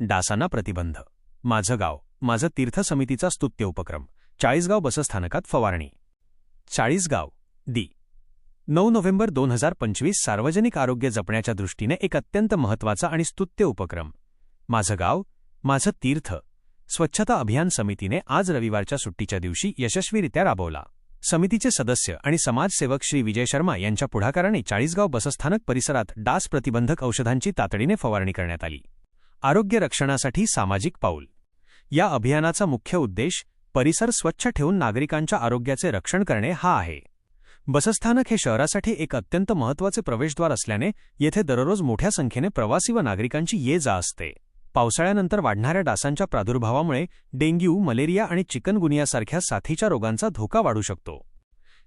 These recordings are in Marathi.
डासांना प्रतिबंध. माझं गाव माझं तीर्थ समितीचा स्तुत्य उपक्रम चाळीसगाव बसस्थानकात फवारणी. चाळीसगाव दी नऊ नोव्हेंबर दोन हजार पंचवीस सार्वजनिक आरोग्य जपण्याच्या दृष्टीने एक अत्यंत महत्त्वाचा आणि स्तुत्य उपक्रम. माझं गाव माझं तीर्थ स्वच्छता अभियान समितीने आज रविवारच्या सुट्टीच्या दिवशी यशस्वीरित्या राबवला. समितीचे सदस्य आणि समाजसेवक श्री विजय शर्मा यांच्या पुढाकाराने चाळीसगाव बसस्थानक परिसरात डास प्रतिबंधक औषधांची तातडीने फवारणी करण्यात आली. आरोग्य रक्षणासाठी सामाजिक पाऊल. या अभियानाचा मुख्य उद्देश परिसर स्वच्छ ठेवून नागरिकांच्या आरोग्याचे रक्षण करणे हा आहे. बसस्थानक हे शहरासाठी एक अत्यंत महत्त्वाचे प्रवेशद्वार असल्याने येथे दररोज मोठ्या संख्येने प्रवासी व नागरिकांची ये जा असते. पावसाळ्यानंतर वाढणाऱ्या डासांच्या प्रादुर्भावामुळे डेंग्यू मलेरिया आणि चिकनगुनियासारख्या साथीच्या रोगांचा धोका वाढू शकतो.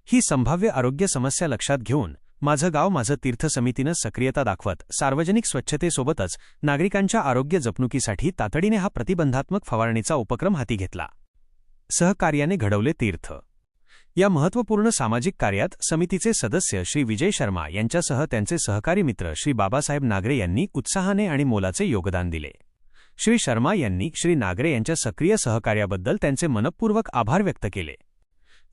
ही संभाव्य आरोग्य समस्या लक्षात घेऊन माझं गाव माझं तीर्थ समितीनं सक्रियता दाखवत सार्वजनिक स्वच्छतेसोबतच नागरिकांच्या आरोग्य जपणुकीसाठी तातडीने हा प्रतिबंधात्मक फवारणीचा उपक्रम हाती घेतला. सहकार्याने घडवले तीर्थ. या महत्त्वपूर्ण सामाजिक कार्यात समितीचे सदस्य श्री विजय शर्मा यांच्यासह त्यांचे सहकारी मित्र श्री बाबासाहेब नागरे यांनी उत्साहाने आणि मोलाचे योगदान दिले. श्री शर्मा यांनी श्री नागरे यांच्या सक्रिय सहकार्याबद्दल त्यांचे मनपूर्वक आभार व्यक्त केले.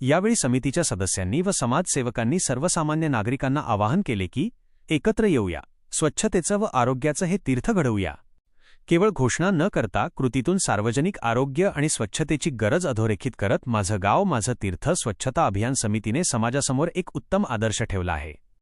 यावेळी समितीच्या सदस्यांनी व समाजसेवकांनी सर्वसामान्य नागरिकांना आवाहन केले की एकत्र येऊया स्वच्छतेचं व आरोग्याचं हे तीर्थ घडवूया. केवळ घोषणा न करता कृतीतून सार्वजनिक आरोग्य आणि स्वच्छतेची गरज अधोरेखित करत माझं गाव माझं तीर्थ स्वच्छता अभियान समितीने समाजासमोर एक उत्तम आदर्श ठेवला आहे.